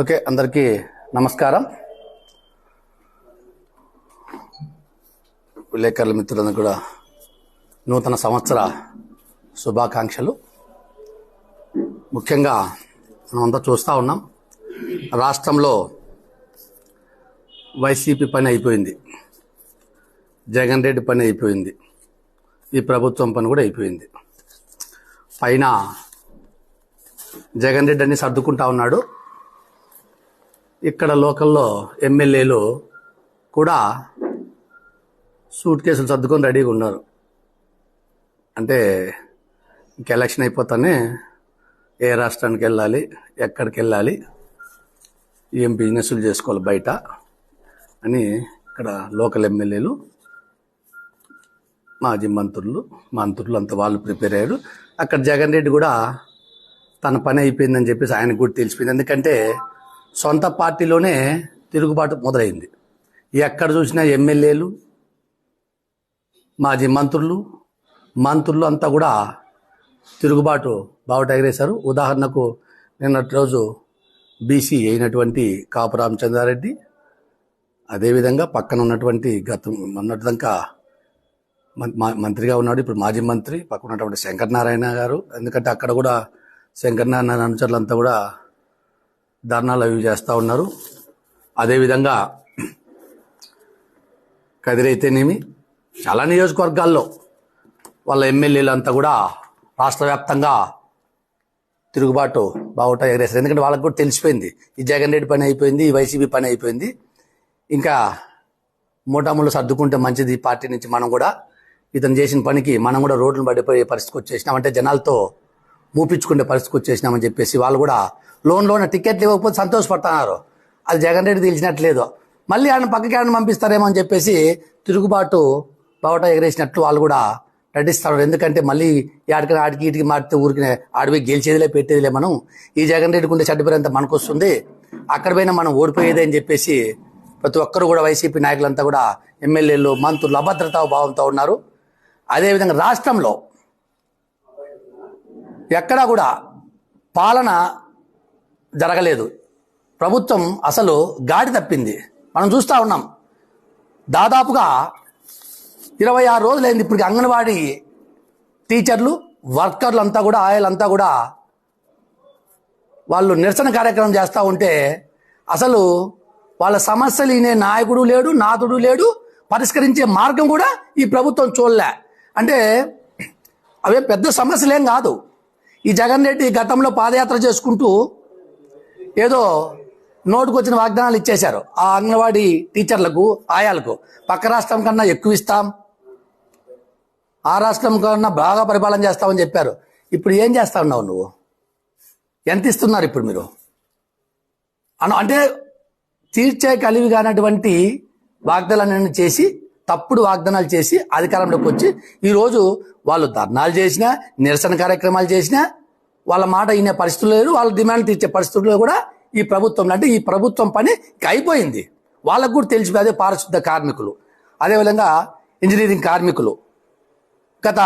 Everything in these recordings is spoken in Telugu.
ఓకే అందరికీ నమస్కారం. విలేకరుల మిత్రులందరూ కూడా నూతన సంవత్సర శుభాకాంక్షలు. ముఖ్యంగా మనమంతా చూస్తూ ఉన్నాం రాష్ట్రంలో వైసీపీ పని అయిపోయింది. జగన్ రెడ్డి పని అయిపోయింది. ఈ ప్రభుత్వం పని కూడా అయిపోయింది. పైన జగన్ రెడ్డి అన్ని సర్దుకుంటా ఉన్నాడు. ఇక్కడ లోకల్లో ఎమ్మెల్యేలు కూడా సూట్ కేసులు సర్దుకొని రెడీగా ఉన్నారు. అంటే ఇంక ఎలక్షన్ అయిపోతానే ఏ రాష్ట్రానికి వెళ్ళాలి ఎక్కడికి వెళ్ళాలి ఏం బిజినెస్లు చేసుకోవాలి బయట అని ఇక్కడ లోకల్ ఎమ్మెల్యేలు మాజీ మంత్రులు మంత్రులు అంత వాళ్ళు ప్రిపేర్ అయ్యారు. అక్కడ జగన్ రెడ్డి కూడా తన పని అయిపోయిందని చెప్పేసి ఆయనకు కూడా తెలిసిపోయింది. ఎందుకంటే సొంత పార్టీలోనే తిరుగుబాటు మొదలైంది. ఎక్కడ చూసినా ఎమ్మెల్యేలు మాజీ మంత్రులు మంత్రులు అంతా కూడా తిరుగుబాటు బావుట ఎగరేశారు. ఉదాహరణకు నిన్నటి రోజు బీసీ అయినటువంటి కాపు రామచంద్రారెడ్డి అదేవిధంగా పక్కన ఉన్నటువంటి గతం మొన్నటిదాకా మం- మా- మంత్రిగా ఉన్నాడు. ఇప్పుడు మాజీ మంత్రి పక్కన ఉన్నటువంటి శంకర్నారాయణ గారు. ఎందుకంటే అక్కడ కూడా శంకరనారాయణ అనుచరులంతా కూడా ధర్నాలు అవి చేస్తూ ఉన్నారు. అదేవిధంగా కదిరైతేనేమి చాలా నియోజకవర్గాల్లో వాళ్ళ ఎమ్మెల్యేలు అంతా కూడా రాష్ట్ర వ్యాప్తంగా తిరుగుబాటు బావుట ఎగరేస్తారు ఎందుకంటే వాళ్ళకి కూడా తెలిసిపోయింది. ఈ జగన్ రెడ్డి పని అయిపోయింది ఈ వైసీపీ పని అయిపోయింది. ఇంకా మూటాములు సర్దుకుంటే మంచిది పార్టీ నుంచి మనం కూడా. ఇతను చేసిన పనికి మనం కూడా రోడ్లను పడిపోయే పరిస్థితికి వచ్చేసినామంటే జనాలతో మూపించుకునే పరిస్థితికి వచ్చేసినామని చెప్పేసి వాళ్ళు కూడా లోన్లో ఉన్న టికెట్లు ఇవ్వకపోతే సంతోషపడుతున్నారు. అది జగన్ రెడ్డి తెలిసినట్లేదు. మళ్ళీ ఆయన పక్కకి ఆయన పంపిస్తారేమో అని చెప్పేసి తిరుగుబాటు బావట ఎగరేసినట్లు వాళ్ళు కూడా నటిస్తారు ఎందుకంటే మళ్ళీ ఆడికి ఆడికి ఇటుకి మారితే ఊరికి ఆడిపోయి గెలిచేదిలే పెట్టేదిలే మనం. ఈ జగన్ రెడ్డికి ఉండే చెడ్డపేరంతా మనకు వస్తుంది అక్కడ పోయినా మనం ఓడిపోయేదే అని చెప్పేసి ప్రతి ఒక్కరు కూడా వైసీపీ నాయకులంతా కూడా ఎమ్మెల్యేలు మంత్రులు అభద్రతా భావంతో ఉన్నారు. అదేవిధంగా రాష్ట్రంలో ఎక్కడా కూడా పాలన జరగలేదు. ప్రభుత్వం అసలు గాడి తప్పింది. మనం చూస్తూ ఉన్నాం. దాదాపుగా ఇరవై ఆరు రోజులైంది ఇప్పుడు అంగన్వాడీ టీచర్లు వర్కర్లు అంతా కూడా ఆయలంతా కూడా వాళ్ళు నిరసన కార్యక్రమం చేస్తూ ఉంటే అసలు వాళ్ళ సమస్యలు ఈయన నాయకుడు లేడు నాథుడు లేడు పరిష్కరించే మార్గం కూడా ఈ ప్రభుత్వం చూడలే. అంటే అవే పెద్ద సమస్యలేం కాదు. ఈ జగన్ రెడ్డి గతంలో పాదయాత్ర చేసుకుంటూ ఏదో నోటుకు వచ్చిన వాగ్దానాలు ఇచ్చేశారు. ఆ అంగన్వాడీ టీచర్లకు ఆయాలకు. పక్క రాష్ట్రం కన్నా ఎక్కువ ఇస్తాం. ఆ రాష్ట్రం కన్నా బాగా పరిపాలన చేస్తామని చెప్పారు. ఇప్పుడు ఏం చేస్తా ఉన్నావు నువ్వు? ఎంత ఇస్తున్నారు ఇప్పుడు మీరు? అను అంటే తీర్చే కలివి కానటువంటి వాగ్దానాలను చేసి తప్పుడు వాగ్దానాలు చేసి అధికారంలోకి వచ్చి ఈరోజు వాళ్ళు ధర్నాలు చేసినా నిరసన కార్యక్రమాలు చేసినా వాళ్ళ మాట వినే పరిస్థితులు లేదు వాళ్ళ డిమాండ్ తీర్చే పరిస్థితుల్లో కూడా ఈ ప్రభుత్వం అంటే ఈ ప్రభుత్వం పని అయిపోయింది. వాళ్ళకు కూడా తెలిసిపోయి అదే పారిశుద్ధ కార్మికులు అదేవిధంగా ఇంజనీరింగ్ కార్మికులు. గత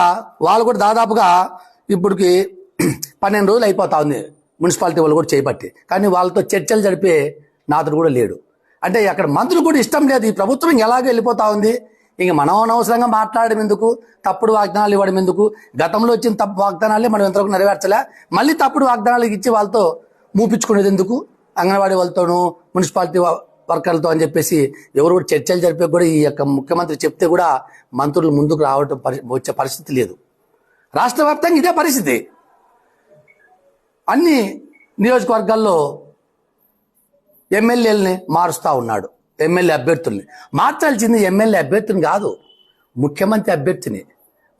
వాళ్ళు కూడా దాదాపుగా ఇప్పటికి పన్నెండు రోజులు అయిపోతా ఉంది మున్సిపాలిటీ వాళ్ళు కూడా చేపట్టి. కానీ వాళ్ళతో చర్చలు జరిపే నాథుడు కూడా లేడు. అంటే అక్కడ మంత్రులు కూడా ఇష్టం లేదు ఈ ప్రభుత్వం ఎలాగో వెళ్ళిపోతా ఉంది ఇంక మనం అనవసరంగా మాట్లాడడం ఎందుకు? తప్పుడు వాగ్దానాలు ఇవ్వడం ఎందుకు? గతంలో వచ్చిన తప్పు వాగ్దానాలే మనం ఎంతవరకు నెరవేర్చలే? మళ్ళీ తప్పుడు వాగ్దానాలు ఇచ్చి వాళ్ళతో మూపించుకునేది ఎందుకు? అంగన్వాడీ వాళ్ళతోనూ మున్సిపాలిటీ వర్కర్లతో అని చెప్పేసి ఎవరు కూడా చర్చలు జరిపే కూడా ఈ యొక్క ముఖ్యమంత్రి చెప్తే కూడా మంత్రులు ముందుకు రావటం పరి- వచ్చే పరిస్థితి లేదు. రాష్ట్ర వ్యాప్తంగా ఇదే పరిస్థితి. అన్ని నియోజకవర్గాల్లో ఎమ్మెల్యేలని మారుస్తూ ఉన్నాడు. ఎమ్మెల్యే అభ్యర్థుల్ని. మార్చాల్సింది ఎమ్మెల్యే అభ్యర్థిని కాదు ముఖ్యమంత్రి అభ్యర్థిని.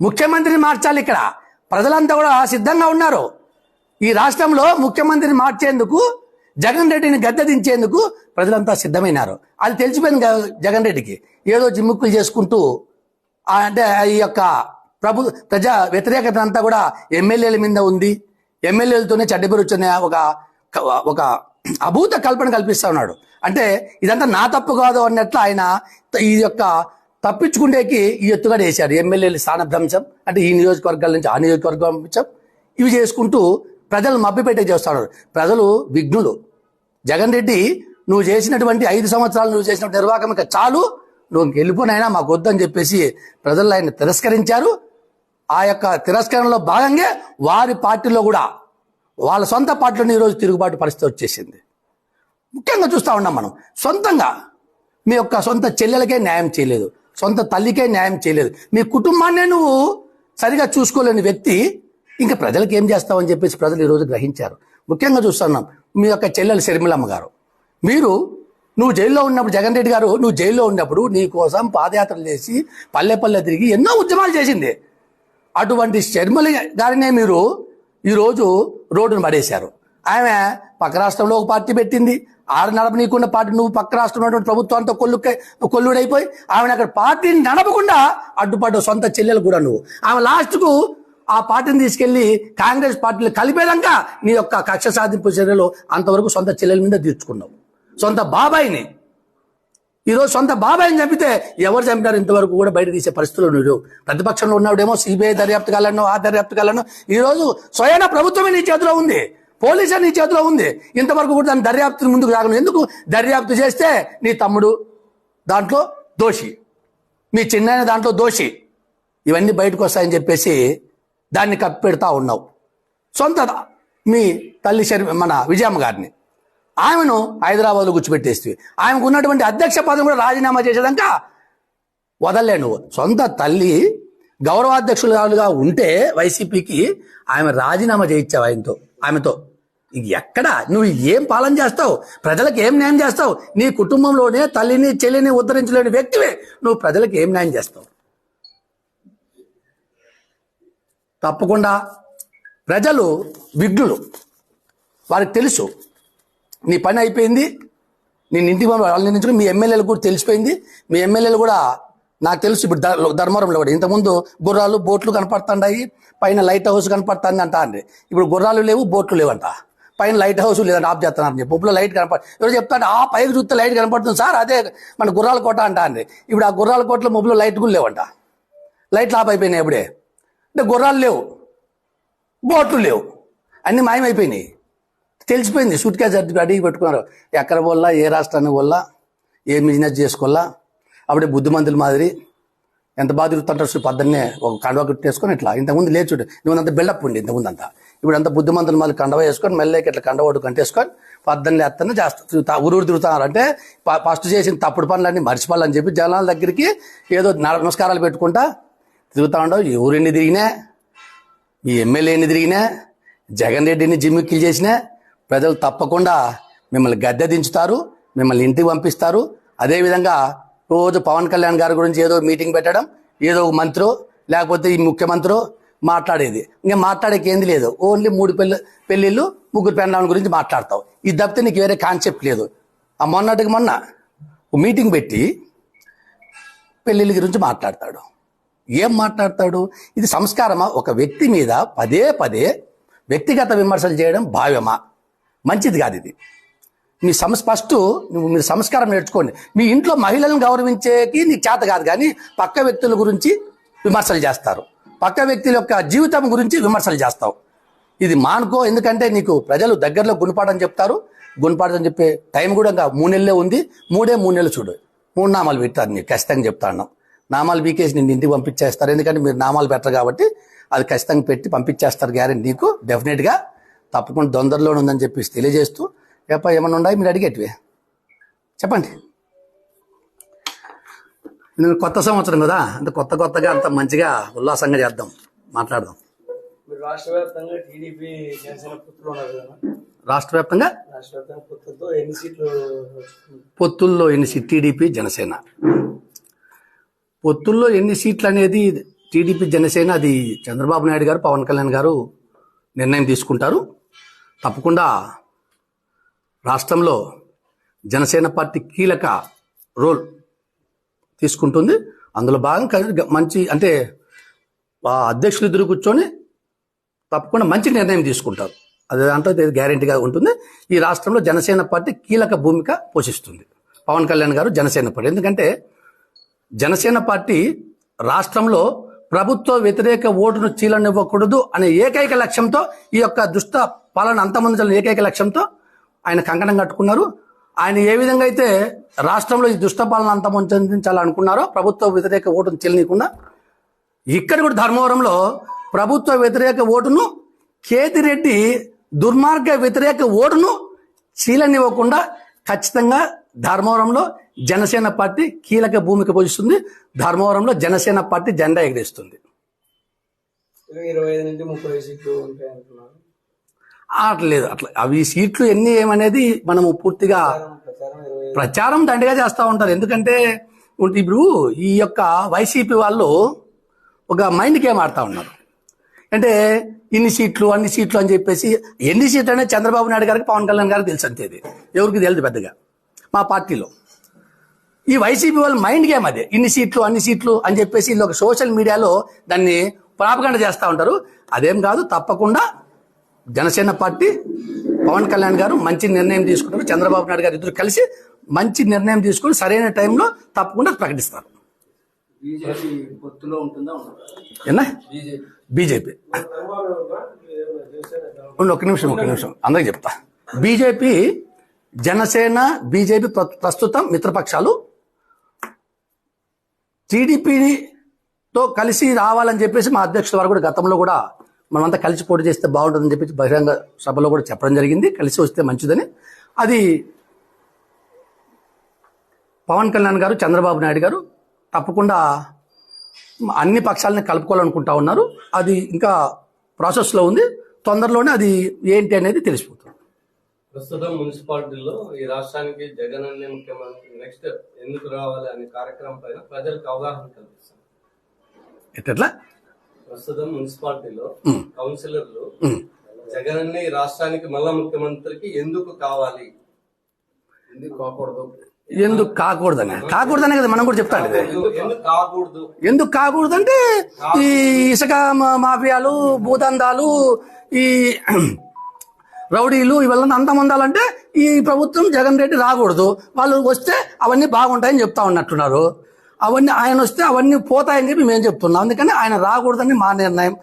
ముఖ్యమంత్రిని మార్చాలి ఇక్కడ. ప్రజలంతా కూడా సిద్ధంగా ఉన్నారు. ఈ రాష్ట్రంలో ముఖ్యమంత్రిని మార్చేందుకు జగన్ రెడ్డిని గద్దె దించేందుకు ప్రజలంతా సిద్ధమైనారు. అది తెలిసిపోయింది జగన్ రెడ్డికి. ఏదో జిమ్ముక్కులు చేసుకుంటూ అంటే ఈ యొక్క ప్రభు ప్రజా వ్యతిరేకత అంతా కూడా ఎమ్మెల్యేల మీద ఉంది. ఎమ్మెల్యేలతోనే చెడ్డ పేరు వచ్చిన ఒక ఒక అభూత కల్పన కల్పిస్తా ఉన్నాడు. అంటే ఇదంతా నా తప్పు కాదు అన్నట్లు ఆయన ఈ యొక్క తప్పించుకుండేకి ఈ ఎత్తుగడ వేశారు ఎమ్మెల్యేలు స్థానభ్రంశం అంటే ఈ నియోజకవర్గాల నుంచి ఆ నియోజకవర్గం పంపించాం ఇవి చేసుకుంటూ ప్రజలు మభ్యపెట్టే చేస్తున్నారు. ప్రజలు విఘ్నులు. జగన్ రెడ్డి నువ్వు చేసినటువంటి ఐదు సంవత్సరాలు నువ్వు చేసిన నిర్వాహకం ఇంకా చాలు. నువ్వు వెళ్ళిపోనైనా మాకు వద్దని చెప్పేసి ప్రజలు ఆయన తిరస్కరించారు. ఆ యొక్క తిరస్కరణలో భాగంగా వారి పార్టీలో కూడా వాళ్ళ సొంత పార్టీలో ఈరోజు తిరుగుబాటు పరిస్థితి వచ్చేసింది. ముఖ్యంగా చూస్తూ ఉన్నాం మనం. సొంతంగా మీ యొక్క సొంత చెల్లెలకే న్యాయం చేయలేదు. సొంత తల్లికే న్యాయం చేయలేదు. మీ కుటుంబాన్నే నువ్వు సరిగా చూసుకోలేని వ్యక్తి ఇంకా ప్రజలకు ఏం చేస్తావని చెప్పేసి ప్రజలు ఈరోజు గ్రహించారు. ముఖ్యంగా చూస్తున్నాం మీ యొక్క చెల్లెలు శర్మిలమ్మ గారు. మీరు నువ్వు జైల్లో ఉన్నప్పుడు జగన్ రెడ్డి గారు నువ్వు జైల్లో ఉన్నప్పుడు నీ కోసం పాదయాత్రలు చేసి పల్లె పల్లె తిరిగి ఎన్నో ఉద్యమాలు చేసింది. అటువంటి శర్మల గారినే మీరు ఈరోజు రోడ్డును పడేశారు. ఆమె పక్క రాష్ట్రంలో ఒక పార్టీ పెట్టింది. ఆడ నడపనీయకుండా పార్టీ నువ్వు పక్క రాష్ట్రంలో ఉన్నటువంటి ప్రభుత్వంతో కొల్లు కొల్లుడైపోయి ఆమెను అక్కడ పార్టీని నడపకుండా అడ్డుపడ్డ సొంత చెల్లెలు కూడా నువ్వు. ఆమె లాస్ట్కు ఆ పార్టీని తీసుకెళ్ళి కాంగ్రెస్ పార్టీలు కలిపేదాకా నీ యొక్క కక్ష సాధింపు చర్యలు అంతవరకు సొంత చెల్లెల మీద తీర్చుకున్నావు. సొంత బాబాయిని. ఈరోజు సొంత బాబాయిని చంపితే ఎవరు చంపినారు? ఇంతవరకు కూడా బయట తీసే పరిస్థితులు నువ్వు. ప్రతిపక్షంలో ఉన్నాడేమో సిబిఐ దర్యాప్తు కాలను ఆ దర్యాప్తు కాలను. ఈరోజు స్వయన ప్రభుత్వమే నీ చేతిలో ఉంది. పోలీసు నీ చేతిలో ఉంది. ఇంతవరకు కూడా దాని దర్యాప్తు ముందుకు రాగలను ఎందుకు దర్యాప్తు చేస్తే నీ తమ్ముడు దాంట్లో దోషి. మీ చిన్న దాంట్లో దోషి. ఇవన్నీ బయటకు వస్తాయని చెప్పేసి దాన్ని కప్పెడతా ఉన్నావు. సొంత మీ తల్లి శర్మ మన విజయమ్మ గారిని. ఆమెను హైదరాబాద్లో కూర్చోబెట్టేస్తే ఆమెకు ఉన్నటువంటి అధ్యక్ష పదం కూడా రాజీనామా చేసేదాక వదలలే నువ్వు. సొంత తల్లి గౌరవాధ్యక్షులుగా ఉంటే వైసీపీకి ఆమె రాజీనామా చేయించావు ఆయనతో ఆమెతో. ఎక్కడ? నువ్వు ఏం పాలన చేస్తావు? ప్రజలకు ఏం న్యాయం చేస్తావు? నీ కుటుంబంలోనే తల్లిని చెల్లిని ఉద్ధరించలేని వ్యక్తివే నువ్వు ప్రజలకు ఏం న్యాయం చేస్తావు? తప్పకుండా ప్రజలు విఘ్నులు. వారికి తెలుసు. నీ పని అయిపోయింది. నేను ఇంటికి పంప- వాళ్ళని నుంచి మీ ఎమ్మెల్యేలు కూడా తెలిసిపోయింది. మీ ఎమ్మెల్యేలు కూడా నాకు తెలుసు ఇప్పుడు ధర్మవరంలో కూడా. ఇంతకుముందు గుర్రాలు బోట్లు కనపడుతుంటాయి పైన లైట్ హౌస్ కనపడుతుంది అంట అండి ఇప్పుడు గుర్రాలు లేవు బోట్లు లేవంట. పైన లైట్ హౌస్ లేదంటే ఆఫ్ చేస్తున్నారు చెప్పి. ఇప్పుడు లైట్ కనపడ ఎవరు చెప్తాడు ఆ పైకి చూస్తే లైట్ కనపడుతుంది సార్ అదే మన గుర్రాల కోట అంట అండి ఇప్పుడు ఆ గుర్రాల కోటలో మొబైల్లో లైట్ కూడా లేవంట. లైట్లు ఆఫ్ అయిపోయినాయి ఇప్పుడే అంటే గుర్రాలు లేవు. బోట్లు లేవు. అన్నీ మాయమైపోయినాయి. తెలిసిపోయింది. సూట్ కేసు అడిగి పెట్టుకున్నారు. ఎక్కడ వల్ల ఏ రాష్ట్రానికి వల్ల ఏ బిజినెస్ చేసుకోవాలా అప్పుడే బుద్ధిమంతుల మాదిరి ఎంత బాగా తిరుగుతుంటారు పొద్దున్నే ఒక కడవ కట్టేసుకొని ఇట్లా. ఇంతకుముందు లేచుడు నువ్వు అంత బిల్డప్ ఉండి ఇంతకుముందు అంతా. ఇప్పుడు అంత బుద్ధిమంతులు మళ్ళీ కండవ వేసుకొని మళ్ళీ ఇట్లా కండవాడు కంటేసుకొని పొద్దున్నే ఎత్తనే చేస్తా ఊరూరు తిరుగుతున్నారు అంటే ప- ఫస్ట్ చేసిన తప్పుడు పనులన్నీ మర్చిపోవాలని చెప్పి జనాల దగ్గరికి ఏదో నమస్కారాలు పెట్టుకుంటా తిరుగుతా ఉండవు ఎవరిని తిరిగినా ఈ ఎమ్మెల్యేని తిరిగినా జగన్ రెడ్డిని జిమ్మిక్కిలు చేసినా ప్రజలు తప్పకుండా మిమ్మల్ని గద్దె దించుతారు మిమ్మల్ని ఇంటికి పంపిస్తారు. అదేవిధంగా రోజు పవన్ కళ్యాణ్ గారి గురించి ఏదో మీటింగ్ పెట్టడం ఏదో ఒక మంత్రో లేకపోతే ఈ ముఖ్యమంత్రో మాట్లాడేది. ఇంకా మాట్లాడేకి ఏంది లేదు. ఓన్లీ మూడు పెళ్ళి పెళ్ళిళ్ళు ముగ్గురు పెళ్ళాల గురించి మాట్లాడతావు. ఇది తప్పితే నీకు వేరే కాన్సెప్ట్ లేదు. ఆ మొన్నటికి మొన్న ఒక మీటింగ్ పెట్టి పెళ్ళిళ్ళ గురించి మాట్లాడతాడు. ఏం మాట్లాడతాడు? ఇది సంస్కారమా? ఒక వ్యక్తి మీద పదే పదే వ్యక్తిగత విమర్శలు చేయడం భావ్యమా? మంచిది కాదు ఇది. మీ సంస్ ఫస్ట్ మీరు సంస్కారం నేర్చుకోండి. మీ ఇంట్లో మహిళలను గౌరవించేకి నీకు చేత కాదు కానీ పక్క వ్యక్తుల గురించి విమర్శలు చేస్తారు. పక్క వ్యక్తుల యొక్క జీవితం గురించి విమర్శలు చేస్తావు. ఇది మానుకో ఎందుకంటే నీకు ప్రజలు దగ్గరలో గుణపాఠం చెప్తారు. గుణపాఠం చెప్పే టైం కూడా ఇంకా మూడు నెలలే ఉంది. మూడే మూడు నెలలు చూడు. మూడు నామాలు పెట్టారు నీకు ఖచ్చితంగా చెప్తాను నామాలు బీకేసి నేను ఇంటికి పంపించేస్తారు. ఎందుకంటే మీరు నామాలు పెట్టరు కాబట్టి అది ఖచ్చితంగా పెట్టి పంపించేస్తారు గ్యారెంటీ నీకు. డెఫినెట్గా తప్పకుండా తొందరలో ఉందని చెప్పేసి తెలియజేస్తూ. ఏపా ఏమన్నా ఉన్నాయి మీరు అడిగేటివే. చెప్పండి. ఇది కొత్త సంవత్సరం కదా అంటే కొత్త కొత్తగా అంత మంచిగా ఉల్లాసంగా చేద్దాం. మాట్లాడదాం. రాష్ట్ర వ్యాప్తంగా టీడీపీ జనసేన పుత్రులు ఉన్నారు కదా. రాష్ట్ర వ్యాప్తంగా? ఎన్ని సీట్లు పొత్తుల్లో ఎన్ని సీ టీడీపీ జనసేన. పొత్తుల్లో ఎన్ని సీట్లు అనేది టీడీపీ జనసేన అది చంద్రబాబు నాయుడు గారు పవన్ కళ్యాణ్ గారు నిర్ణయం తీసుకుంటారు. తప్పకుండా రాష్ట్రంలో జనసేన పార్టీ కీలక రోల్ తీసుకుంటుంది. అందులో భాగంగా మంచి అంటే ఆ అధ్యక్షులు ఎదురు కూర్చొని తప్పకుండా మంచి నిర్ణయం తీసుకుంటారు. అది దాంట్లో గ్యారంటీగా ఉంటుంది. ఈ రాష్ట్రంలో జనసేన పార్టీ కీలక భూమిక పోషిస్తుంది. పవన్ కళ్యాణ్ గారు జనసేన పార్టీ. ఎందుకంటే జనసేన పార్టీ రాష్ట్రంలో ప్రభుత్వ వ్యతిరేక ఓటును చీలనివ్వకూడదు అనే ఏకైక లక్ష్యంతో ఈ యొక్క దుష్ట పాలన అంతమందించాలని ఏకైక లక్ష్యంతో ఆయన కంకణం కట్టుకున్నారు. ఆయన ఏ విధంగా అయితే రాష్ట్రంలో ఈ దుష్టపాలన అంతమొందించాలనుకున్నారో ప్రభుత్వ వ్యతిరేక ఓటును చెల్లనీయకుండా ఇక్కడ కూడా ధర్మవరంలో ప్రభుత్వ వ్యతిరేక ఓటును కేతిరెడ్డి దుర్మార్గ వ్యతిరేక ఓటును చీలనివ్వకుండా ఖచ్చితంగా ధర్మవరంలో జనసేన పార్టీ కీలక భూమిక పోషిస్తుంది. ధర్మవరంలో జనసేన పార్టీ జెండా ఎగిరేస్తుంది. ఇరవై ఐదు నుంచి ముప్పై సీట్లు ఉంటాయి అంటున్నారు ఆడలేదు. అట్లా అవి సీట్లు ఎన్ని ఏమనేది మనము పూర్తిగా ప్రచారం దండిగా చేస్తూ ఉంటారు. ఎందుకంటే ఇప్పుడు ఈ యొక్క వైసీపీ వాళ్ళు ఒక మైండ్ గేమ్ ఆడుతూ ఉన్నారు. అంటే ఇన్ని సీట్లు అన్ని సీట్లు అని చెప్పేసి ఎన్ని సీట్లు అనేది చంద్రబాబు నాయుడు గారికి పవన్ కళ్యాణ్ గారికి తెలుసు అంతేది ఎవరికి తెలియదు పెద్దగా. మా పార్టీలో. ఈ వైసీపీ వాళ్ళ మైండ్ గేమ్ అదే. ఇన్ని సీట్లు అన్ని సీట్లు అని చెప్పేసి వీళ్ళు ఒక సోషల్ మీడియాలో దాన్ని ప్రాపగండ చేస్తూ ఉంటారు. అదేం కాదు తప్పకుండా జనసేన పార్టీ పవన్ కళ్యాణ్ గారు మంచి నిర్ణయం తీసుకున్నారు చంద్రబాబు నాయుడు గారు ఇద్దరు కలిసి మంచి నిర్ణయం తీసుకుని సరైన టైంలో తప్పకుండా ప్రకటిస్తారు. బీజేపీ ఒక్క నిమిషం ఒక్క నిమిషం. అందరికి చెప్తా. బీజేపీ జనసేన బీజేపీ ప్ర- ప్రస్తుతం మిత్రపక్షాలు. టీడీపీతో కలిసి రావాలని చెప్పేసి మా అధ్యక్షుల వారు కూడా గతంలో కూడా మనమంతా కలిసి పోటీ చేస్తే బాగుంటుందని చెప్పేసి బహిరంగ సభలో కూడా చెప్పడం జరిగింది. కలిసి వస్తే మంచిదని. అది పవన్ కళ్యాణ్ గారు చంద్రబాబు నాయుడు గారు తప్పకుండా అన్ని పక్షాలని కలుపుకోవాలనుకుంటా ఉన్నారు. అది ఇంకా ప్రాసెస్లో ఉంది. తొందరలోనే అది ఏంటి అనేది తెలిసిపోతుంది. ప్రస్తుతం మున్సిపాలిటీలో ఈ రాష్ట్రానికి జగన్ అనే ముఖ్యమంత్రి నెక్స్ట్ ఎందుకు రావాలి అనే కార్యక్రమం పైన ప్రజలకు అవగాహన కల్పిస్తాం ఎట్లా? ప్రస్తుతం మున్సిపాలిటీలో. కౌన్సిలర్లు. జగన్ ఈ రాష్ట్రానికి మళ్ళా ముఖ్యమంత్రికి ఎందుకు కావాలి? ఎందుకు కాకూడదు? ఎందుకు కాకూడదని? కాకూడదనే కదా మనం కూడా చెప్తాడు ఇది. ఎందుకు ఎందుకు కాకూడదు? ఎందుకు కాకూడదంటే ఈ ఇసుక మాఫియాలు భూదందాలు ఈ రౌడీలు ఇవన్నీ అంతం ఉండాలంటే ఈ ప్రభుత్వం జగన్ రెడ్డి రాకూడదు. వాళ్ళు వస్తే అవన్నీ బాగుంటాయని చెప్తా ఉన్నట్టున్నారు. అవన్నీ ఆయన వస్తే అవన్నీ పోతాయని చెప్పి మేము చెప్తున్నాం. అందుకని ఆయన రాకూడదని మా నిర్ణయం.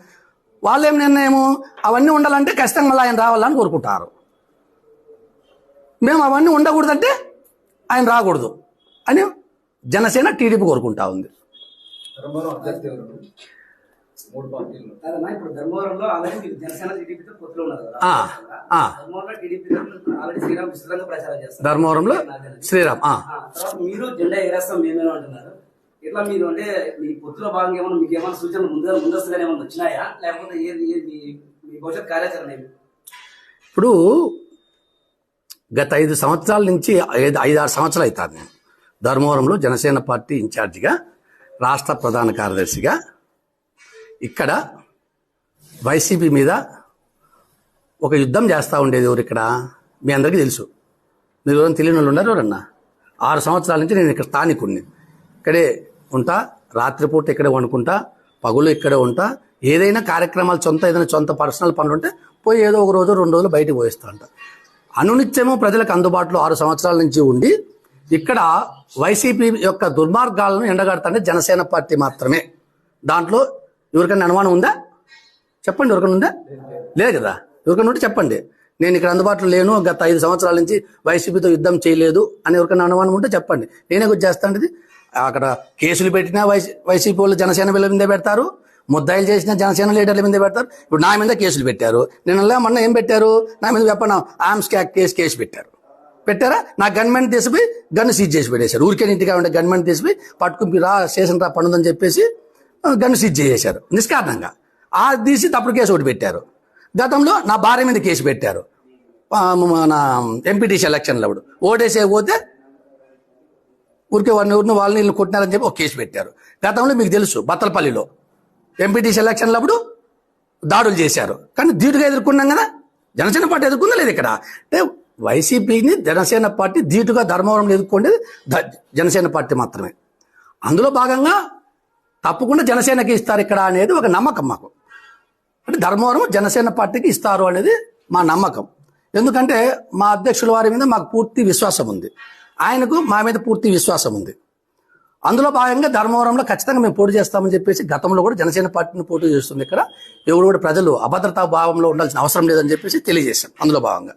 వాళ్ళేం నిర్ణయము? అవన్నీ ఉండాలంటే ఖచ్చితంగా మళ్ళీ ఆయన రావాలని కోరుకుంటారు. మేము అవన్నీ ఉండకూడదంటే ఆయన రాకూడదు అని జనసేన టీడీపీ కోరుకుంటా ఉంది. ధర్మవరంలో శ్రీరామ్ మీరు జెండా ఎగరేస్తాం మేమేమో అంటున్నారు. ఇట్లా మీరు అంటే మీ పొత్తులో భాగంగా ఏమన్నా మీకు ఏమైనా సూచనలు ముందుగా ముందస్తుగా ఏమైనా వచ్చినాయా? లేకపోతే ఏది ఏది మీ- భవిష్యత్ కార్యాచరణ ఏమి ఇప్పుడు గత ఐదు సంవత్సరాల నుంచి ఐదు ఐదు ఆరు సంవత్సరాలు అవుతాను నేను ధర్మవరంలో జనసేన పార్టీ ఇన్ఛార్జిగా రాష్ట్ర ప్రధాన కార్యదర్శిగా ఇక్కడ వైసీపీ మీద ఒక యుద్ధం చేస్తూ ఉండేది ఎవరు ఇక్కడ? మీ అందరికీ తెలుసు. మీరు ఎవరైనా తెలియని వాళ్ళు ఉన్నారు ఎవరన్నా? ఆరు సంవత్సరాల నుంచి నేను ఇక్కడ స్థానికుడిని ఇక్కడే ఉంటా రాత్రిపూట ఇక్కడే వండుకుంటా పగులు ఇక్కడే ఉంటా. ఏదైనా కార్యక్రమాలు సొంత ఏదైనా సొంత పర్సనల్ పనులు ఉంటే పోయి ఏదో ఒక రోజు రెండు రోజులు బయటకు పోయిస్తా అంట. అనునిత్యము ప్రజలకు అందుబాటులో ఆరు సంవత్సరాల నుంచి ఉండి ఇక్కడ వైసీపీ యొక్క దుర్మార్గాలను ఎండగడతానే జనసేన పార్టీ మాత్రమే. దాంట్లో ఎవరికైనా అనుమానం ఉందా? చెప్పండి ఎవరికైనా ఉందా? లేదు కదా. ఎవరికైనా ఉంటే చెప్పండి. నేను ఇక్కడ అందుబాటులో లేను గత ఐదు సంవత్సరాల నుంచి వైసీపీతో యుద్ధం చేయలేదు అని ఎవరికైనా అనుమానం ఉంటే చెప్పండి. నేనే గుర్తు చేస్తాను ఇది అక్కడ కేసులు పెట్టినా వైసీ వైసీపీ వాళ్ళు జనసేన వీళ్ళ మీద పెడతారు. ముద్దాయిలు చేసిన జనసేన లీడర్ల మీద పెడతారు. ఇప్పుడు నా మీద కేసులు పెట్టారు. నేను మొన్న ఏం పెట్టారు? నా మీద చెప్పను? ఆర్మ్స్ క్యాక్ కేసు కేసు పెట్టారు. పెట్టారా? నా గన్మెన్ తీసిపోయి గన్ను సీజ్ చేసి పెట్టేశారు. ఊరికే ఇంటిగా ఉండే గన్మెన్ తీసిపోయి పట్టుకుని రా స్టేషన్ రా పండుదని చెప్పేసి గన్ను సీజ్ చేసేశారు. నిష్కారణంగా. ఆ తీసి తప్పుడు కేసు ఒకటి పెట్టారు. గతంలో నా భార్య మీద కేసు పెట్టారు. నా మన ఎంపీటీసీ ఎలక్షన్లో అప్పుడు ఓటేసే పోతే ఊరికే వారిని ఎవరిని వాళ్ళని వీళ్ళు కొట్టినారని చెప్పి ఒక కేసు పెట్టారు. గతంలో మీకు తెలుసు బత్తలపల్లిలో. ఎంపీటీసీ ఎలక్షన్లప్పుడు దాడులు చేశారు. కానీ ధీటుగా ఎదుర్కొన్నాం కదా? జనసేన పార్టీ ఎదుర్కొందా లేదు ఇక్కడ. అంటే వైసీపీని జనసేన పార్టీ ధీటుగా ధర్మవరంలో ఎదుర్కొండేది ద- జనసేన పార్టీ మాత్రమే. అందులో భాగంగా తప్పకుండా జనసేనకి ఇస్తారు ఇక్కడ అనేది ఒక నమ్మకం మాకు. అంటే ధర్మవరం జనసేన పార్టీకి ఇస్తారు అనేది మా నమ్మకం. ఎందుకంటే మా అధ్యక్షుల వారి మీద మాకు పూర్తి విశ్వాసం ఉంది. ఆయనకు మా మీద పూర్తి విశ్వాసం ఉంది. అందులో భాగంగా ధర్మవరంలో ఖచ్చితంగా మేము పోటీ చేస్తామని చెప్పేసి గతంలో కూడా జనసేన పార్టీని పోటీ చేస్తుంది ఇక్కడ. ఎవరు కూడా ప్రజలు అభద్రతా భావంలో ఉండాల్సిన అవసరం లేదని చెప్పేసి తెలియజేశాం అందులో భాగంగా.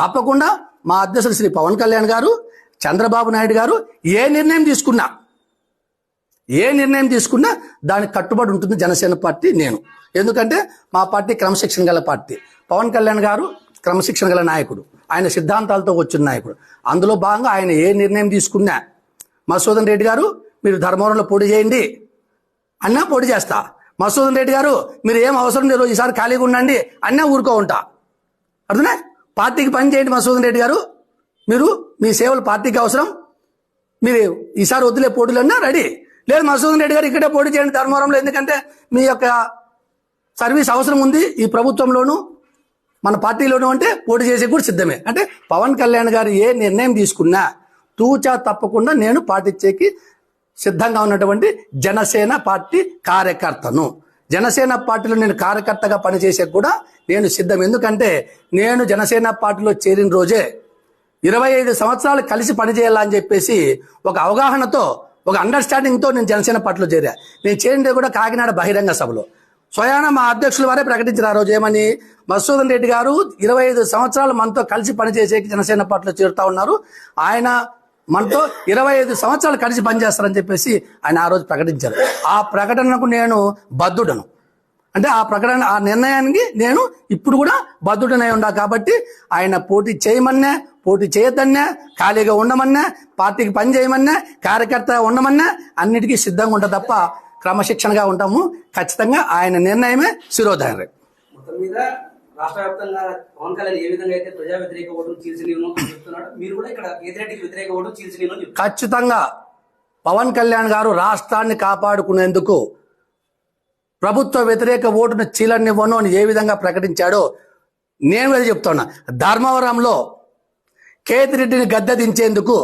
తప్పకుండా మా అధ్యక్షుడు శ్రీ పవన్ కళ్యాణ్ గారు చంద్రబాబు నాయుడు గారు ఏ నిర్ణయం తీసుకున్నా ఏ నిర్ణయం తీసుకున్నా దానికి కట్టుబడి ఉంటుంది జనసేన పార్టీ నేను. ఎందుకంటే మా పార్టీ క్రమశిక్షణ గల పార్టీ. పవన్ కళ్యాణ్ గారు క్రమశిక్షణ గల నాయకుడు. ఆయన సిద్ధాంతాలతో వచ్చిన నాయకుడు. అందులో భాగంగా ఆయన ఏ నిర్ణయం తీసుకున్నా మసూదన్ రెడ్డి గారు మీరు ధర్మవరంలో పోటీ చేయండి. అన్నా పోటీ చేస్తా. మసూదన్ రెడ్డి గారు మీరు ఏం అవసరం లేదు ఈసారి ఖాళీగా ఉండండి అన్నా ఊరుకో ఉంటా. అర్థమే పార్టీకి పని చేయండి మసూదన్ రెడ్డి గారు. మీరు మీ సేవలు పార్టీకి అవసరం. మీరు ఈసారి వద్దులే పోటీలు అన్నా రెడీ. లేదు మసూదన్ రెడ్డి గారు ఇక్కడే పోటీ చేయండి ధర్మవరంలో ఎందుకంటే మీ యొక్క సర్వీస్ అవసరం ఉంది ఈ ప్రభుత్వంలోనూ. మన పార్టీలోనూ ఉంటే పోటీ చేసే కూడా సిద్ధమే. అంటే పవన్ కళ్యాణ్ గారు ఏ నిర్ణయం తీసుకున్నా తూచా తప్పకుండా నేను పాటించేకి సిద్ధంగా ఉన్నటువంటి జనసేన పార్టీ కార్యకర్తను. జనసేన పార్టీలో నేను కార్యకర్తగా పనిచేసే కూడా నేను సిద్ధం. ఎందుకంటే నేను జనసేన పార్టీలో చేరిన రోజే ఇరవై ఐదు సంవత్సరాలు కలిసి పనిచేయాలని చెప్పేసి ఒక అవగాహనతో ఒక అండర్స్టాండింగ్తో నేను జనసేన పార్టీలో చేరా. నేను చేరిందే కూడా కాకినాడ బహిరంగ సభలో. స్వయాన మా అధ్యక్షుల వారే ప్రకటించారు ఆ రోజు ఏమని? మధుసూదన్ రెడ్డి గారు ఇరవై ఐదు సంవత్సరాలు మనతో కలిసి పనిచేసే జనసేన పార్టీలో చేరుతా ఉన్నారు. ఆయన మనతో ఇరవై ఐదు సంవత్సరాలు కలిసి పనిచేస్తారని చెప్పేసి ఆయన ఆ రోజు ప్రకటించారు. ఆ ప్రకటనకు నేను బద్ధుడను. అంటే ఆ ప్రకటన ఆ నిర్ణయానికి నేను ఇప్పుడు కూడా బద్ధుడనై ఉండా కాబట్టి ఆయన పోటీ చేయమన్నా పోటీ చేయొద్దన్నా ఖాళీగా ఉండమన్నా పార్టీకి పని చేయమన్నా కార్యకర్త ఉండమన్నా అన్నిటికీ సిద్ధంగా ఉంటా తప్ప క్రమశిక్షణగా ఉంటాము. ఖచ్చితంగా ఆయన నిర్ణయమే శిరోధారి మొత్తం మీద రాష్ట్ర వ్యాప్తంగా పవన్ కళ్యాణ్ ఏ విధంగా అయితే ప్రజా వ్యతిరేక ఓటు చీల్చి నేను అని చెప్తున్నాడు మీరు కూడా ఇక్కడ కేతిరెడ్డికి వ్యతిరేక ఓటు చీల్చి నేను అని చెప్తున్నారు. ఖచ్చితంగా పవన్ కళ్యాణ్ గారు రాష్ట్రాన్ని కాపాడుకునేందుకు ప్రభుత్వ వ్యతిరేక ఓటును చీలనివ్వను అని ఏ విధంగా ప్రకటించాడో నేను అది చెప్తున్నా. ధర్మవరంలో కేతిరెడ్డిని గద్దె దించేందుకు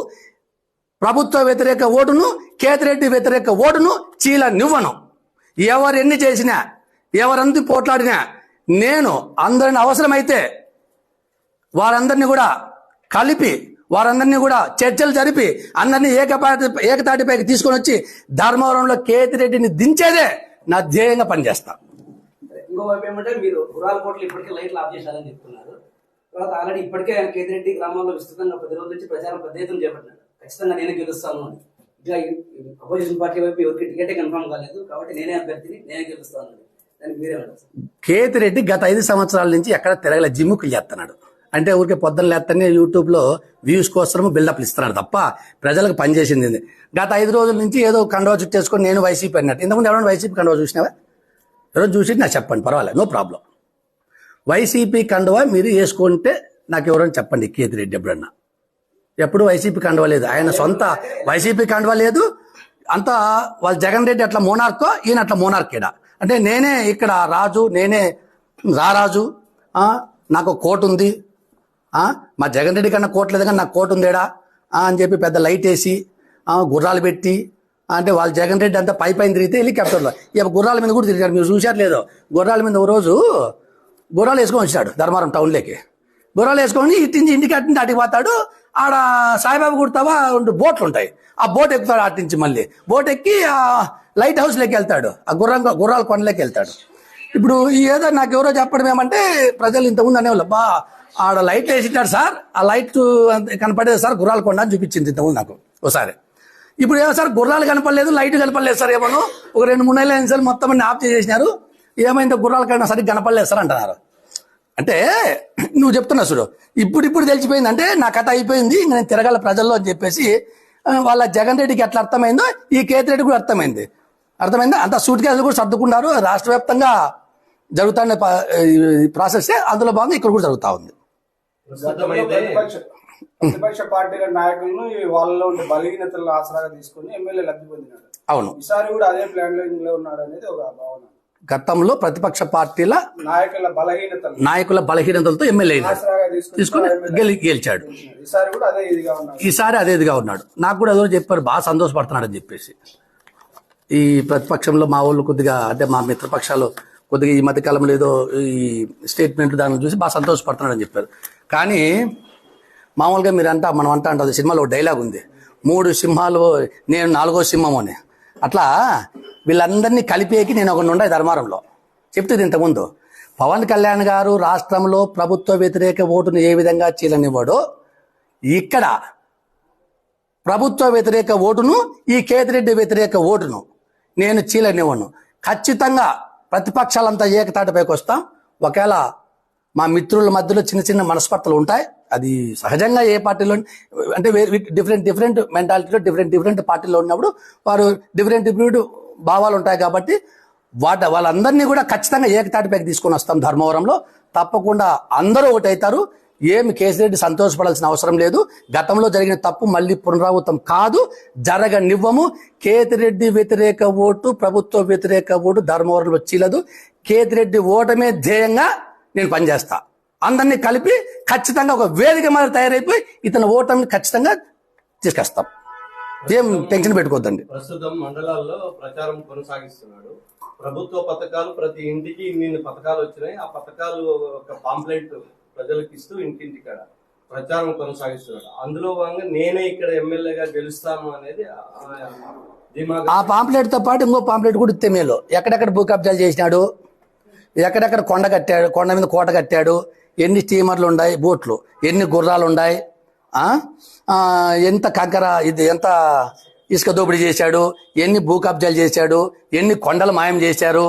ప్రభుత్వ వ్యతిరేక ఓటును కేతిరెడ్డి వ్యతిరేక ఓటును చీలనివ్వను. ఎవరు ఎన్ని చేసినా ఎవరంది పోట్లాడినా నేను అందరిని అవసరమైతే వారందరినీ కూడా కలిపి వారందరినీ కూడా చర్చలు జరిపి అందరినీ ఏకపాటి ఏకతాటిపైకి తీసుకొని వచ్చి ధర్మవరంలో కేతిరెడ్డిని దించేదే నా ధ్యేయంగా పనిచేస్తా. ఇంకోవైపు ఏమంటే మీరు గురాల కోట్లు ఇప్పటికే లైట్లు ఆఫ్ చేశారని చెప్తున్నారు. తర్వాత ఆల్రెడీ ఇప్పటికే కేతిరెడ్డి గ్రామంలో విస్తృతంగా పది రోజుల నుంచి ప్రచారం పెద్ద ఎత్తున చేపట్టినాడు ఖచ్చితంగా నేనే గెలుస్తాను అని. ఇంకా అపోజిషన్ పార్టీ వైపు ఎవరికి టికెటే కన్ఫర్మ్ కాలేదు. కాబట్టి నేనే అభ్యర్థిని నేనే గెలుస్తాను అని. దానికి మీరేమంటారు కేతి రెడ్డి గత ఐదు సంవత్సరాల నుంచి ఎక్కడ తిరగల జిమ్ముకు చేస్తున్నాడు అంటే ఊరికే పొద్దున్న లేస్తేనే యూట్యూబ్లో వ్యూస్ కోసము బిల్డప్లు ఇస్తున్నాడు తప్ప ప్రజలకు పనిచేసింది గత ఐదు రోజుల నుంచి ఏదో కండవ చుట్టేసుకొని నేను వైసీపీ అన్నట్టు. ఇంతకుముందు ఎవరైనా వైసీపీ కండవ చూసినావా? ఎవరైనా చూసి నాకు చెప్పండి పర్వాలేదు నో ప్రాబ్లం వైసీపీ కండువా మీరు వేసుకుంటే నాకు ఎవరైనా చెప్పండి కేతిరెడ్డి ఎప్పుడన్నా. ఎప్పుడు వైసీపీ కండవలేదు ఆయన సొంత వైసీపీ కండువా లేదు. అంతా వాళ్ళ జగన్ రెడ్డి అట్లా మోనార్కో ఈయన అట్లా మోనార్కేడా. అంటే నేనే ఇక్కడ రాజు నేనే రారాజు నాకు కోట్ ఉంది. మా జగన్ రెడ్డి కన్నా కోట్ లేదు కానీ నాకు కోట్ ఉందేడా? అని చెప్పి పెద్ద లైట్ వేసి గుర్రాలు పెట్టి అంటే వాళ్ళ జగన్ రెడ్డి అంతా పై పైన తిరిగితే హెలికాప్టర్లో. ఇక గుర్రాల మీద కూడా తిరిగారు మీరు చూశారు లేదో. గుర్రాల మీద ఓ రోజు గుర్రాలు వేసుకొని వచ్చాడు ధర్మారం టౌన్లోకి. గుర్రాలు వేసుకొని ఇట్టించి ఇంటికి అట్టించి నుంచి పోతాడు. ఆడ సాయిబాబా కుడతావా రెండు బోట్లు ఉంటాయి. ఆ బోట్ ఎక్కుతాడు అట్టించి మళ్ళీ. బోట్ ఎక్కి ఆ లైట్ హౌస్లోకి వెళ్తాడు. ఆ గుర్రం గుర్రాల కొండలోకి వెళ్తాడు. ఇప్పుడు ఈ ఏదో నాకు ఎవరో చెప్పడం ఏమంటే ప్రజలు ఇంతకుముందు అనేవాళ్ళు బా ఆడ లైట్ వేసిట్టాడు సార్. ఆ లైట్ కనపడేది సార్ గుర్రాల కొండ అని చూపించింది ఇంతకుముందు నాకు ఒకసారి ఇప్పుడు ఏమో సార్ గుర్రాలు కనపడలేదు లైట్ కనపడలేదు సార్ ఏమో ఒక రెండు మూడు నెలలు మొత్తం అన్ని ఆఫ్ చేసేసినారు. ఏమైందో గుర్రాల కన్నా సరిగ్గా కనపడలేదు సార్ అంటున్నారు. అంటే నువ్వు చెప్తున్నా చూడు. ఇప్పుడు ఇప్పుడు తెలిసిపోయింది అంటే నా కథ అయిపోయింది నేను తిరగాల ప్రజల్లో అని చెప్పేసి వాళ్ళ జగన్ రెడ్డికి ఎట్లా అర్థమైందో ఈ కేతిరెడ్డి కూడా అర్థమైంది. అర్థమైందా? అంత సూట్ కేసులు కూడా సర్దుకున్నారు. రాష్ట్ర వ్యాప్తంగా జరుగుతున్న ప్రాసెస్ అందులో భాగంగా ఇక్కడ కూడా జరుగుతూ ఉంది. ప్రతిపక్ష పార్టీల నాయకులను వాళ్ళలో ఉండే బలహీనతలను ఆసరాగా తీసుకుని ఎమ్మెల్యే లబ్ధి పొందినాడు. అవును. ఈసారి కూడా అదే ప్లాన్లో ఉన్నాడు అనేది ఒక భావన. గతంలో ప్రతిపక్ష పార్టీల నాయకుల బలహీనతలు. నాయకుల బలహీనతలతో ఎమ్మెల్యే తీసుకుని గెలి గెలిచాడు. ఈసారి అదే ఇదిగా ఉన్నాడు. అదే నాకు కూడా ఏదో చెప్పారు బాగా సంతోషపడుతున్నాడు అని చెప్పేసి. ఈ ప్రతిపక్షంలో మా వాళ్ళు కొద్దిగా అంటే మా మిత్రపక్షాలు కొద్దిగా ఈ మధ్యకాలంలో ఏదో ఈ స్టేట్మెంట్ దాన్ని చూసి బాగా సంతోషపడుతున్నాడు అని చెప్పారు. కానీ మామూలుగా మీరు అంటా మనం అంటా అంటారు సినిమాలో ఒక డైలాగ్ ఉంది. మూడు సింహాలు నేను నాలుగో సింహం అని. అట్లా వీళ్ళందరినీ కలిపేకి నేను ఒక ఉండే ధర్మారంలో. చెప్తుంది ఇంతకుముందు. పవన్ కళ్యాణ్ గారు రాష్ట్రంలో ప్రభుత్వ వ్యతిరేక ఓటును ఏ విధంగా చీలనివ్వడో ఇక్కడ ప్రభుత్వ వ్యతిరేక ఓటును ఈ కేతిరెడ్డి వ్యతిరేక ఓటును నేను చీలనివ్వను. ఖచ్చితంగా ప్రతిపక్షాలంతా ఏకతాటిపైకి వస్తాం. ఒకవేళ మా మిత్రుల మధ్యలో చిన్న చిన్న మనస్పర్ధలు ఉంటాయి అది సహజంగా ఏ పార్టీలో అంటే డిఫరెంట్ డిఫరెంట్ మెంటాలిటీలో డిఫరెంట్ డిఫరెంట్ పార్టీలో ఉన్నప్పుడు వారు డిఫరెంట్ డిఫరెంట్ భావాలు ఉంటాయి కాబట్టి వాట వాళ్ళందరినీ కూడా ఖచ్చితంగా ఏకతాటిపైకి తీసుకొని వస్తాం ధర్మవరంలో. తప్పకుండా అందరూ ఒకటవుతారు ఏమి కేసిరెడ్డి సంతోషపడాల్సిన అవసరం లేదు. గతంలో జరిగిన తప్పు మళ్ళీ పునరావృతం కాదు. జరగనివ్వము. కేతిరెడ్డి వ్యతిరేక ఓటు ప్రభుత్వ వ్యతిరేక ఓటు ధర్మవరంలో చీలదు. కేతిరెడ్డి ఓటమే ధ్యేయంగా నేను పనిచేస్తా. అందరినీ కలిపి ఖచ్చితంగా ఒక వేదిక మీద తయారైపోయి ఇతని ఓటమిని ఖచ్చితంగా తీసుకొస్తాం. ఏం టెన్షన్ పెట్టుకోవద్దండి ప్రస్తుతం మండలాల్లో ప్రచారం కొనసాగిస్తున్నాడు. ప్రభుత్వ పథకాలు ప్రతి ఇంటికి ఇన్ని పథకాలు వచ్చినాయి. ఆ పథకాలు ఒక పాంప్లెట్ ప్రజలకు ఇస్తూ ఇంటింటికాడ ప్రచారం కొనసాగిస్తున్నాడు. అందులో భాగంగా నేనే ఇక్కడ ఎమ్మెల్యేగా గెలుస్తాను అనేది ఆ- పాంప్లెట్తో పాటు ఇంకో పాంప్లెట్ కూడా ఇస్తే మేలు. ఎక్కడెక్కడ భూ కబ్జాలు చేసినాడు ఎక్కడెక్కడ కొండ కట్టాడు కొండ మీద కోట కట్టాడు ఎన్ని స్టీమర్లు ఉన్నాయి బోట్లు ఎన్ని గుర్రాలు ఉన్నాయి ఎంత కంకర ఇది ఎంత ఇసుక దోపిడీ చేశాడు? ఎన్ని భూ కబ్జాలు చేశాడు? ఎన్ని కొండలు మాయం చేశారు?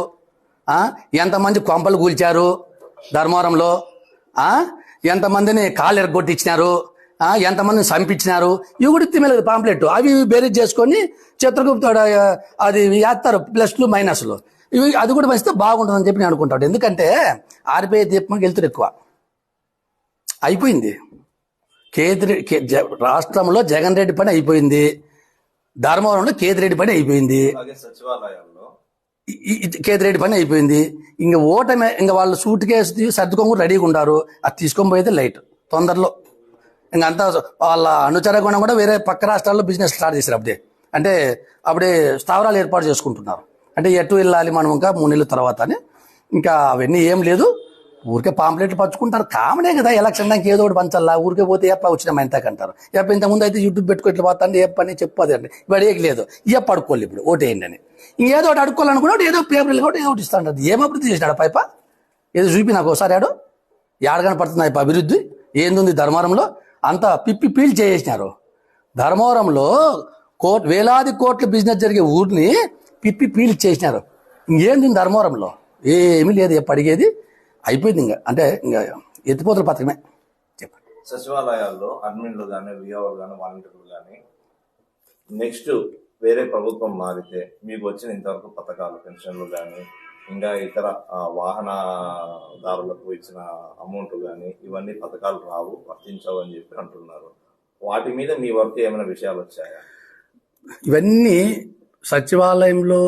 ఎంతమంది కొంపలు కూల్చారు ధర్మవరంలో? ఎంతమందిని కాళ్ళు ఎరగొట్టించినారు? ఎంతమందిని చంపించినారు? ఇవి కూడా తిమ్మలేదు పాంప్లెట్ అవి ఇవి బేరీజ్ చేసుకొని చిత్రగుప్త అది వేస్తారు ప్లస్లు మైనస్లు. ఇవి అది కూడా వస్తే బాగుంటుందని చెప్పి నేను అనుకుంటాడు ఎందుకంటే ఆర్బీఐ దీపం వెళ్తురు ఎక్కువ. అయిపోయింది. కేతిరెడ్డి కే- జ- రాష్ట్రంలో జగన్ రెడ్డి పని అయిపోయింది. ధర్మవరంలో కేతిరెడ్డి పని అయిపోయింది. కేతిరెడ్డి పని అయిపోయింది. ఇంక ఓటమే ఇంక వాళ్ళు సూట్ కేసు సర్దుకొని రెడీగా ఉండారు. అది తీసుకొని పోయేది లైట్ తొందరలో. ఇంక అంతా వాళ్ళ అనుచర గుణం కూడా వేరే పక్క రాష్ట్రాల్లో బిజినెస్ స్టార్ట్ చేశారు అప్పుడే. అంటే అప్పుడే స్థావరాలు ఏర్పాటు చేసుకుంటున్నారు. అంటే ఎటు వెళ్ళాలి మనం ఇంకా మూడు నెలల తర్వాత అని. ఇంకా అవన్నీ ఏం లేదు. ఊరికే పాంప్లెట్లు పంచుకుంటారు కామనే కదా ఎలక్షన్ దానికి ఏదో ఒకటి పంచాలా? ఊరికే పోతే ఎప్ప వచ్చిన ఎంతకంటారు అంటారు. ఎప్ప ఇంతకుముందు అయితే యూట్యూబ్ పెట్టుకో ఇట్లా పోతాండి ఏ పని చెప్పదు అండి ఇప్పుడు ఏం లేదు. ఎప్ప అడుక్కోవాలి ఇప్పుడు ఓటేయండి అని. ఇంకేదో ఒకటి అడుక్కోవాలనుకున్నాడు ఏదో పేపర్లు కూడా ఏదో ఒకటి ఇస్తాడు ఏం అభివృద్ధి చేసినాడు పైప? ఏదో చూపి నాకు ఒకసారి ఆడు. ఏడగానే పడుతుంది అయిపో అభివృద్ధి? ఏందుంది ధర్మవరంలో? అంత పిప్పి పీల్ చేసేసినారు. ధర్మవరంలో కోట్ వేలాది కోట్ల బిజినెస్ జరిగే ఊరిని పిప్పి పీల్ చేసినారు. ఇంకేంది ధర్మవరంలో? ఏమీ లేదు ఎప్పుడు అడిగేది. అయిపోయింది ఇంకా. అంటే ఇంకా ఎత్తిపోతుల పథకమే చెప్పండి. సచివాలయాల్లో అడ్మిన్లు కానీ విఆర్ఓలు కానీ వాలంటీర్లు కానీ నెక్స్ట్ వేరే ప్రభుత్వం మారితే మీకు వచ్చిన ఇంతవరకు పథకాలు పెన్షన్లు కానీ ఇంకా ఇతర వాహనదారులకు ఇచ్చిన అమౌంట్ కానీ ఇవన్నీ పథకాలు రావు వర్తించవు అని చెప్పి అంటున్నారు. వాటి మీద మీ వరకు ఏమైనా విషయాలు వచ్చాయా? ఇవన్నీ సచివాలయంలో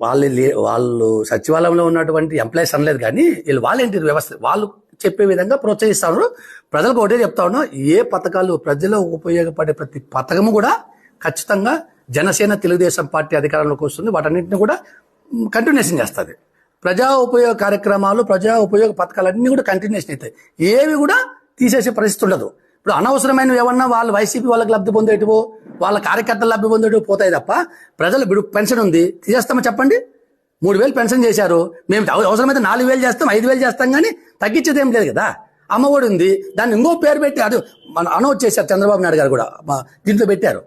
వాళ్ళు లే వాళ్ళు సచివాలయంలో ఉన్నటువంటి ఎంప్లాయీస్ అనలేదు కానీ వీళ్ళు వాలంటీర్ వ్యవస్థ వాళ్ళు చెప్పే విధంగా ప్రోత్సహిస్తారు ప్రజలకు ఒకటే చెప్తా ఉన్నా ఏ పథకాలు ప్రజలకు ఉపయోగపడే ప్రతి పథకము కూడా ఖచ్చితంగా జనసేన తెలుగుదేశం పార్టీ అధికారంలోకి వస్తుంది. వాటన్నింటిని కూడా కంటిన్యూషన్ చేస్తుంది. ప్రజా ఉపయోగ కార్యక్రమాలు ప్రజా ఉపయోగ పథకాలన్నీ కూడా కంటిన్యూషన్ అవుతాయి. ఏవి కూడా తీసేసే పరిస్థితి ఉండదు. ఇప్పుడు అనవసరమైనవి ఏమన్నా వాళ్ళు వైసీపీ వాళ్ళకి లబ్ధి పొందేటివో వాళ్ళ కార్యకర్తలు లబ్ధి పొందేటివో పోతాయి తప్ప ప్రజలు ఇప్పుడు పెన్షన్ ఉంది తీసేస్తామా చెప్పండి? మూడు వేలు పెన్షన్ చేశారు మేము అవసరమైతే నాలుగు వేలు చేస్తాం ఐదు వేలు చేస్తాం కానీ తగ్గించేది ఏం లేదు కదా. అమ్మఒడి ఉంది దాన్ని ఇంకో పేరు పెట్టి అది మన అనౌన్స్ చేశారు చంద్రబాబు నాయుడు గారు కూడా దీంట్లో పెట్టారు.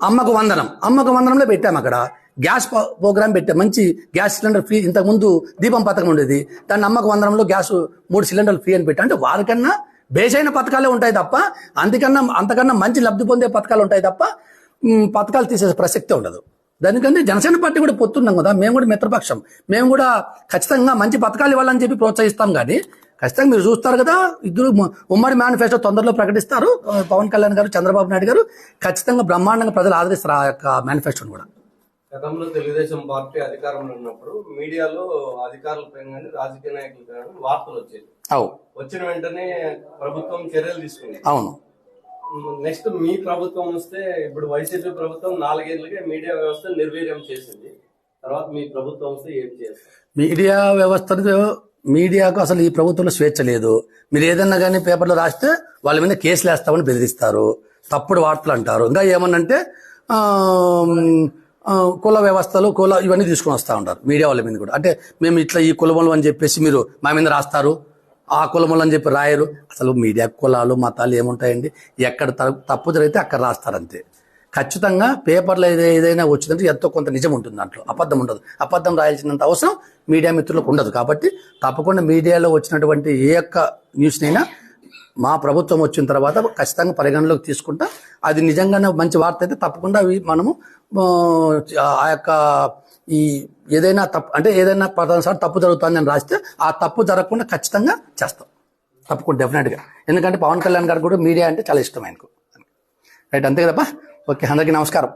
అమ్మకు వందనం అమ్మకు వందనంలో పెట్టాము అక్కడ. గ్యాస్ ప్రోగ్రామ్ పెట్టాం మంచి గ్యాస్ సిలిండర్ ఫ్రీ ఇంతకుముందు దీపం పథకం ఉండేది దాన్ని అమ్మకు వందనంలో గ్యాస్ మూడు సిలిండర్లు ఫ్రీ అని పెట్టా. అంటే వారికన్నా బేసైన పథకాలే ఉంటాయి తప్ప అంతకన్నా అంతకన్నా మంచి లబ్ధి పొందే పథకాలు ఉంటాయి తప్ప పథకాలు తీసే ప్రసక్తే ఉండదు. దానికంటే జనసేన పార్టీ కూడా పొత్తున్నాం కదా మేము కూడా మిత్రపక్షం. మేము కూడా ఖచ్చితంగా మంచి పథకాలు ఇవ్వాలని చెప్పి ప్రోత్సహిస్తాం కానీ ఖచ్చితంగా మీరు చూస్తారు కదా ఇద్దరు ఉమ్మడి మేనిఫెస్టో తొందరలో ప్రకటిస్తారు. పవన్ కళ్యాణ్ గారు చంద్రబాబు నాయుడు గారు ఖచ్చితంగా బ్రహ్మాండంగా ప్రజలు ఆదరిస్తారు ఆ యొక్క మేనిఫెస్టోని కూడా. గతంలో తెలుగుదేశం పార్టీ అధికారంలో ఉన్నప్పుడు మీడియాలో అధికారుల పైన కానీ రాజకీయ నాయకుల వార్తలు వచ్చేది అవు. వచ్చిన వెంటనే ప్రభుత్వం చర్యలు తీసుకుంది. అవును. నెక్స్ట్ మీ ప్రభుత్వం వస్తే ఇప్పుడు వైసీపీ ప్రభుత్వం నాలుగేళ్ళుగా మీడియా వ్యవస్థ నిర్వీర్యం చేసింది. తర్వాత మీ ప్రభుత్వం వస్తే ఏం చేస్తారు? మీడియా వ్యవస్థను మీడియాకు అసలు ఈ ప్రభుత్వంలో స్వేచ్ఛ లేదు. మీరు ఏదన్నా కానీ పేపర్లో రాస్తే వాళ్ళ మీద కేసులు వేస్తామని బెదిరిస్తారు. తప్పుడు వార్తలు అంటారు. ఇంకా ఆ, కుల వ్యవస్థలు కుల ఇవన్నీ తీసుకొని వస్తూ ఉంటారు మీడియా వాళ్ళ మీద కూడా. అంటే మేము ఇట్లా ఈ కులములు అని చెప్పేసి మీరు మా మీద రాస్తారు. ఆ కులములు అని చెప్పి రాయరు. అసలు మీడియా కులాలు మతాలు ఏముంటాయండి? ఎక్కడ తప్పు జరిగితే అక్కడ రాస్తారంతే. ఖచ్చితంగా పేపర్లో ఏదైనా వచ్చిందంటే ఎంతో కొంత నిజం ఉంటుంది దాంట్లో. అబద్ధం ఉండదు. అబద్ధం రాయాల్సినంత అవసరం మీడియా మిత్రులకు ఉండదు. కాబట్టి తప్పకుండా మీడియాలో వచ్చినటువంటి ఏ యొక్క న్యూస్నైనా మా ప్రభుత్వం వచ్చిన తర్వాత ఖచ్చితంగా పరిగణలోకి తీసుకుంటా. అది నిజంగానే మంచి వార్త అయితే తప్పకుండా అవి మనము ఆ యొక్క ఈ ఏదైనా తప్పు అంటే ఏదైనా పదసారి తప్పు జరుగుతుంది అని రాస్తే ఆ తప్పు జరగకుండా ఖచ్చితంగా చేస్తాం. తప్పకుండా డెఫినెట్గా ఎందుకంటే పవన్ కళ్యాణ్ గారు కూడా మీడియా అంటే చాలా ఇష్టం ఆయనకు. రైట్ అంతే కదా ఓకే అందరికీ నమస్కారం.